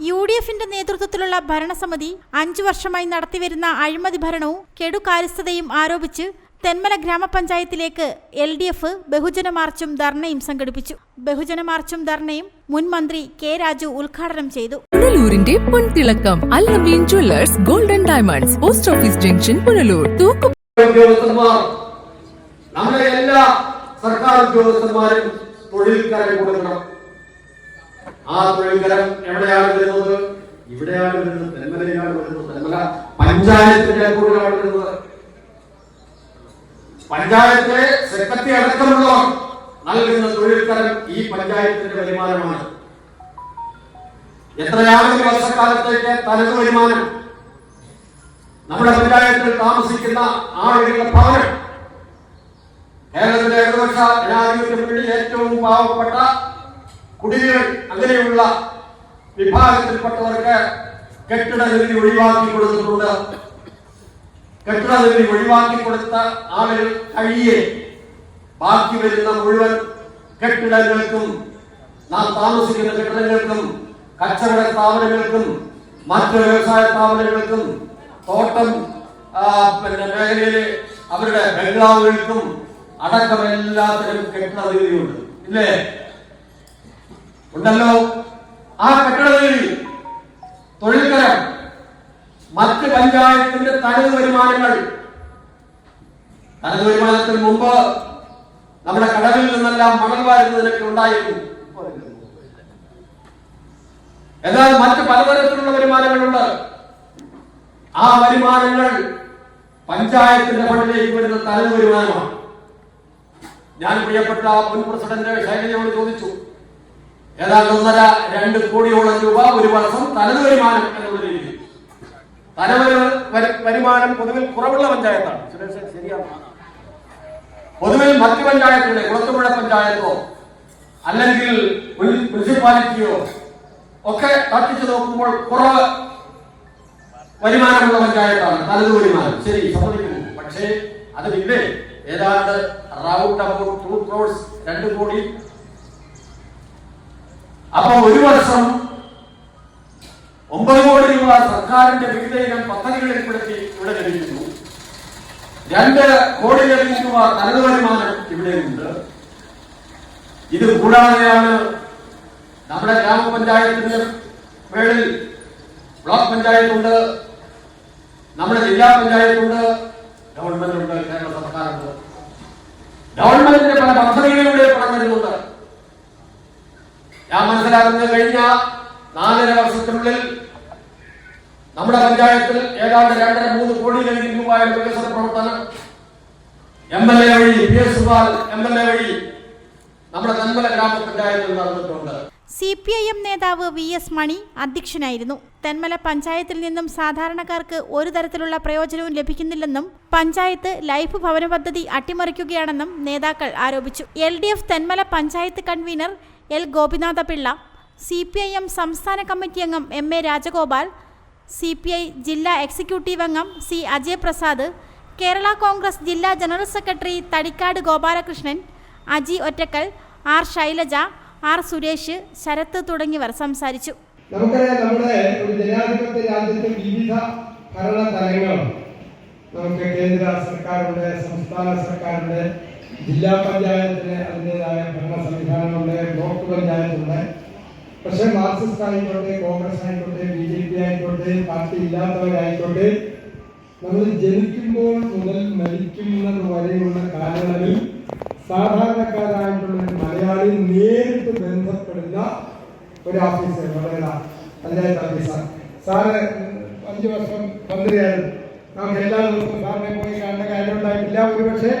U D എഫിന്റെ നേതൃത്വത്തിലുള്ള ഭരണസമിതി അഞ്ചു വർഷമായി നടത്തിവരുന്ന അഴിമതി ഭരണവും കെടുകാര്യസ്ഥതയും ആരോപിച്ച് തെന്മല ഗ്രാമപഞ്ചായത്തിലേക്ക് എൽ ഡി എഫ് ബഹുജന മാർച്ചും ധർണയും സംഘടിപ്പിച്ചു. ബഹുജന മാർച്ചും ധർണയും മുൻ മന്ത്രി കെ രാജു ഉദ്ഘാടനം ചെയ്തു. പുനലൂരിന്റെ പൊൻതിളക്കം Allameen jewellers golden diamonds post office junction Punalur തൂക്കു ഉദ്യോഗസ്ഥന്മാർ എല്ലാ സർക്കാർ ഉദ്യോഗസ്ഥന്മാരും തൊഴിൽക്കാരെ കൊടുക്കണം ആ തൊഴിൽകരം എവിടെയാണ് വരുന്നത്? ഇവിടെയാണ് വരുന്നത് തെന്മലയിലാണ് വരുന്നത് തെന്മല പഞ്ചായത്തിന്റെ കൂടെയാണ് വരുന്നത്. പഞ്ചായത്തിലെ സെക്രട്ടറി അടക്കമുള്ളവർ നൽകുന്ന തൊഴിൽക്കരം ഈ പഞ്ചായത്തിന്റെ വരുമാനമാണ്. എത്രയാണ് ഒരു വർഷക്കാലത്തേക്ക് തനത് വരുമാനം? നമ്മുടെ പഞ്ചായത്തിൽ താമസിക്കുന്ന ആളുകളുടെ ഭവനം കേരളത്തിലെ ഇടതുപക്ഷ ജനാധിപത്യ ഏറ്റവും പാവപ്പെട്ട കുടികൾ അങ്ങനെയുള്ള വിഭാഗത്തിൽപ്പെട്ടവർക്ക് കെട്ടിട നികുതി ഒഴിവാക്കി കൊടുത്തിട്ടുണ്ട് കെട്ടിട നികുതി ഒഴിവാക്കി കൊടുത്ത ആളുകൾ കഴിയെ ബാക്കി വരുന്ന മുഴുവൻ കെട്ടിടങ്ങൾക്കും നാം താമസിക്കുന്ന കെട്ടിടങ്ങൾക്കും കച്ചവട സ്ഥാപനങ്ങൾക്കും മറ്റ് വ്യവസായ സ്ഥാപനങ്ങൾക്കും തോട്ടം ആ, പിന്നെ മേഖലയിലെ അവരുടെ ബംഗ്ലാവുകൾക്കും അടക്കം എല്ലാത്തിനും കെട്ടിട നികുതിയുണ്ട് ഇല്ലേ ഉണ്ടല്ലോ. ആ കെട്ടിടത്തിൽ തൊഴിൽക്കരം മറ്റ് പഞ്ചായത്തിന്റെ തനത് വരുമാനങ്ങൾ. തനത് വരുമാനത്തിന് മുമ്പ് നമ്മുടെ കടലിൽ നിന്നെല്ലാം മണൽ വാരുന്നതിനൊക്കെ ഉണ്ടായിരുന്നു. എന്നാൽ മറ്റ് പലതരത്തിലുള്ള വരുമാനങ്ങളുണ്ട്. ആ വരുമാനങ്ങൾ പഞ്ചായത്തിന്റെ ഫണ്ടിലേക്ക് വരുന്ന തനത് വരുമാനമാണ്. ഞാൻ പ്രിയപ്പെട്ട മുൻ പ്രസിഡന്റ് ശൈലജയോട് ചോദിച്ചു ഏതാണ്ട് ഒന്നര രണ്ട് കോടിയോളം രൂപ ഒരു വർഷം തനത് വരുമാനം എന്നുള്ള രീതിയിൽ. തനത് വരുമാനം പൊതുവിൽ കുറവുള്ള പഞ്ചായത്താണ്. ശരിയാണ്. പൊതുവിൽ മറ്റു പഞ്ചായത്തുകളെ കുളത്തുപുഴ പഞ്ചായത്തോ അല്ലെങ്കിൽ മുനി- മുനിസിപ്പാലിറ്റിയോ ഒക്കെ തട്ടിച്ചു നോക്കുമ്പോൾ കുറവ് വരുമാനമുള്ള പഞ്ചായത്താണ് തനത് വരുമാനം. ശരി സമ്മതിക്കുന്നു. പക്ഷേ അതിലില്ലേ ഏതാണ്ട് റൗണ്ട് അബൌട്ട് ടു ക്രോഡ്സ് രണ്ട് കോടി അപ്പൊ ഒരു വർഷം ഒമ്പത് കോടി രൂപ സർക്കാരിന്റെ വിവിധ ഇനം പദ്ധതികളിൽ ഉൾപ്പെടുത്തി ഇവിടെ ലഭിക്കുന്നു. രണ്ട് കോടിയിലധികം രൂപ തനത് വരുമാനം ഇവിടെയുണ്ട്. ഇത് കൂടാതെയാണ് നമ്മുടെ ഗ്രാമപഞ്ചായത്തിന്റെ മേളിൽ ബ്ലോക്ക് പഞ്ചായത്തുണ്ട് നമ്മുടെ ജില്ലാ പഞ്ചായത്തുണ്ട് ഗവൺമെന്റ് ഞാൻ മനസ്സിലാക്കുന്നത് കഴിഞ്ഞ നാലര വർഷത്തിനുള്ളിൽ നമ്മുടെ പഞ്ചായത്തിൽ ഏതാണ്ട് രണ്ടര മൂന്ന് കോടിയിലധികം രൂപയുടെ വികസന പ്രവർത്തനം. എം എൽ എ വഴി P S Supal M L A വഴി നമ്മുടെ നന്മല ഗ്രാമപഞ്ചായത്തിൽ നടന്നിട്ടുണ്ട്. സി പി ഐ എം നേതാവ് വി എസ് മണി അധ്യക്ഷനായിരുന്നു. തെന്മല പഞ്ചായത്തിൽ നിന്നും സാധാരണക്കാർക്ക് ഒരു തരത്തിലുള്ള പ്രയോജനവും ലഭിക്കുന്നില്ലെന്നും പഞ്ചായത്ത് ലൈഫ് ഭവന പദ്ധതി അട്ടിമറിക്കുകയാണെന്നും നേതാക്കൾ ആരോപിച്ചു. L D F Thenmala panchayat convener L Gopinatha Pillai C P I M സംസ്ഥാന കമ്മിറ്റി അംഗം M A Rajagopal C P I ജില്ലാ എക്സിക്യൂട്ടീവ് അംഗം സി അജയ് പ്രസാദ് കേരള കോൺഗ്രസ് ജില്ലാ general secretary Thadikkad Gopalakrishnan Aji Ottakkal R Shailaja R Suresh Sarath തുടങ്ങിയവർ സംസാരിച്ചു. നമുക്കറിയാം നമ്മുടെ ഒരു ജനാധിപത്യ രാജ്യത്ത് വിവിധ ഭരണ തലങ്ങളും നമുക്ക് കേന്ദ്ര സർക്കാരുണ്ട് സംസ്ഥാന സർക്കാരുണ്ട് ജില്ലാ പഞ്ചായത്തിന് അതിന്റെതായ ഭരണ സംവിധാനമുണ്ട് ബ്ലോക്ക് പഞ്ചായത്തുണ്ട് പക്ഷെ മാർക്സിസ്റ്റ് ആയിക്കോട്ടെ കോൺഗ്രസ് ആയിക്കോട്ടെ ബി ജെ പി ആയിക്കോട്ടെ പാർട്ടി ഇല്ലാത്തവരായിക്കോട്ടെ നമ്മൾ ജനിക്കുമ്പോൾ മുതൽ മരിക്കുന്നത് വരെയുള്ള കാലയളവിൽ സാധാരണക്കാരായിട്ടുള്ള ഒരു മലയാളി നേരിട്ട് ബന്ധപ്പെടുന്ന ഒരു ഓഫീസർ പഞ്ചായത്ത് ഓഫീസർ. സാറ് അഞ്ചു വർഷം മന്ത്രിയായിരുന്നു. നമുക്ക് എല്ലാ ദിവസവും സാറിനെ പോയി കാണേണ്ട കാര്യമുണ്ടായിട്ടില്ല. ഒരുപക്ഷെ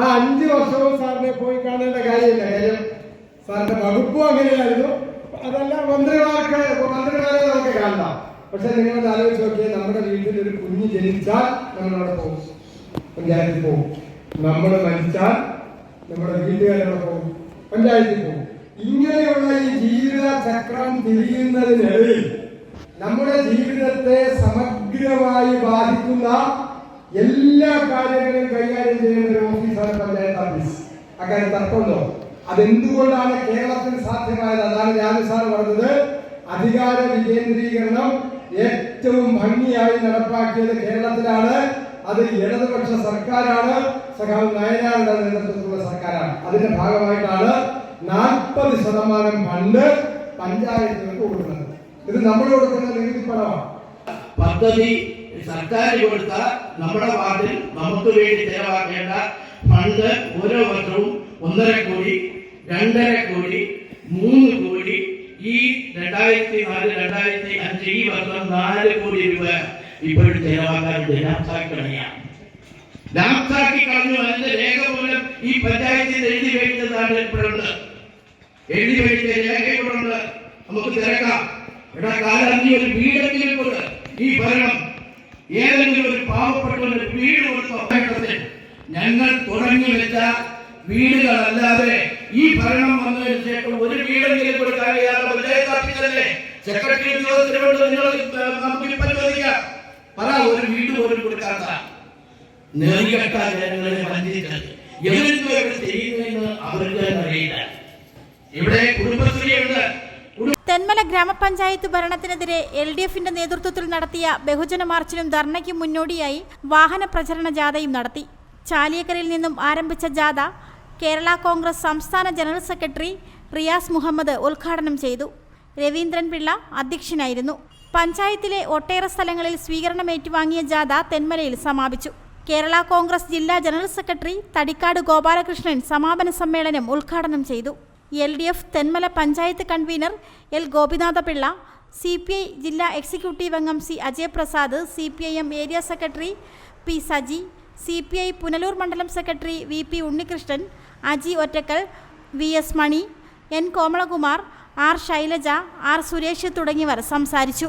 ആ അഞ്ചു വർഷവും സാറിനെ പോയി കാണേണ്ട കാര്യമില്ല. കാര്യം സാറിന്റെ വകുപ്പും അങ്ങനെയായിരുന്നു. അതല്ല മന്ത്രിമാർക്ക് മന്ത്രിമാരെ നമുക്ക് കാണാം പക്ഷെ നിങ്ങൾ ആലോചിച്ച് നോക്കിയാൽ നമ്മുടെ വീട്ടിൽ ഒരു കുഞ്ഞ് ജനിച്ചാൽ നമ്മളവിടെ പോകും. പഞ്ചായത്തിൽ പോകും. നമ്മൾ മരിച്ചാൽ നമ്മുടെ വീട്ടുകാരവിടെ പോകും. പഞ്ചായത്തിൽ പോകും. ഇങ്ങനെയുള്ള ഈ ജീവിത ചക്രം തിരിയുന്നതിനിടയിൽ നമ്മുടെ ജീവിതത്തെ സമഗ്രമായി ബാധിക്കുന്ന എല്ലാ കാര്യങ്ങളും കൈകാര്യം ചെയ്യേണ്ട ഒരു ഓഫീസാണ് പഞ്ചായത്ത് ഓഫീസ്. അക്കാര്യം തർക്കമുണ്ടോ? അതെന്തുകൊണ്ടാണ് കേരളത്തിന് സാധ്യമായത്? അതാണ് രാജു സാർ പറഞ്ഞത്. അധികാര വികേന്ദ്രീകരണം ഏറ്റവും ഭംഗിയായി നടപ്പാക്കിയത് കേരളത്തിലാണ്. അത് ഇടതുപക്ഷ സർക്കാരാണ്. സഖാവ് നയനാരുടെ നേതൃത്വത്തിലുള്ള സർക്കാരാണ്. അതിന്റെ ഭാഗമായിട്ടാണ് നാൽപ്പത് ശതമാനം ഫണ്ട് പഞ്ചായത്തുകൾക്ക് കൊടുക്കുന്നത്. ഇത് നമ്മൾ കൊടുക്കുന്ന നികുതി പണമാണ്. പദ്ധതി സർക്കാർ കൊടുത്ത നമ്മുടെ വാർഡിൽ നമുക്ക് വേണ്ടി ചെലവാക്കേണ്ട ഫണ്ട് ഓരോ വർഷവും ഒന്നര കോടി രണ്ടര കോടി മൂന്ന് കോടി ഈ രണ്ടായിരത്തി നാല് രണ്ടായിരത്തി അഞ്ച് ഈ വർഷം നാല് കോടി രൂപ ഇപ്പോഴും ചെലവാക്കാറുണ്ട് കളഞ്ഞു. അതിന്റെ രേഖ പോലും ഈ പഞ്ചായത്തിൽ എഴുതി വെച്ചതാണ് ഇപ്പോഴുണ്ട് എഴുതി വെച്ച രേഖകളുണ്ട് നമുക്ക് തിരക്കാം. എടാ കാലം ഒരു വീടെങ്കിലും കൊടു ഈ ഭരണം ഏതെങ്കിലും ഒരു പാവപ്പെട്ടവന് വീട് കൊടുത്ത ഞങ്ങൾ തുടങ്ങി വെച്ച വീടുകളല്ലാതെ ഈ ഭരണം വന്നതിന് ശേഷം ഒരു വീടെങ്കിലും കൊടുക്കാൻ പഞ്ചായത്ത് സെക്രട്ടറി ഉദ്യോഗസ്ഥരോട് നിങ്ങൾ ചോദിക്കാം. പറ ഒരു വീട് പോലും കൊടുക്കാത്ത അവർക്ക് അറിയില്ല. ഇവിടെ കുടുംബശ്രീയുണ്ട് കുടുംബ തെന്മല ഗ്രാമപഞ്ചായത്ത് ഭരണത്തിനെതിരെ എൽ ഡി എഫിന്റെ നേതൃത്വത്തിൽ നടത്തിയ ബഹുജന മാർച്ചിനും ധർണയ്ക്കും മുന്നോടിയായി വാഹന പ്രചരണ ജാഥയും നടത്തി. ചാലിയക്കരയിൽ നിന്നും ആരംഭിച്ച ജാഥ കേരള കോൺഗ്രസ് സംസ്ഥാന ജനറൽ സെക്രട്ടറി റിയാസ് മുഹമ്മദ് ഉദ്ഘാടനം ചെയ്തു. രവീന്ദ്രൻ പിള്ള അധ്യക്ഷനായിരുന്നു. പഞ്ചായത്തിലെ ഒട്ടേറെ സ്ഥലങ്ങളിൽ സ്വീകരണം ഏറ്റുവാങ്ങിയ ജാഥ തെന്മലയിൽ സമാപിച്ചു. കേരള കോൺഗ്രസ് ജില്ലാ ജനറൽ സെക്രട്ടറി തടിക്കാട് ഗോപാലകൃഷ്ണൻ സമാപന സമ്മേളനം ഉദ്ഘാടനം ചെയ്തു. L D F Thenmala panchayat convener L Gopinathapillai C P I ജില്ലാ എക്സിക്യൂട്ടീവ് അംഗം C Ajayaprasad C P I M area secretary P Saji C P I Punalur മണ്ഡലം secretary V P Unnikrishnan Aji Ottakkal V S Mani N Komalakumar R Shailaja R Suresh തുടങ്ങിയവർ സംസാരിച്ചു.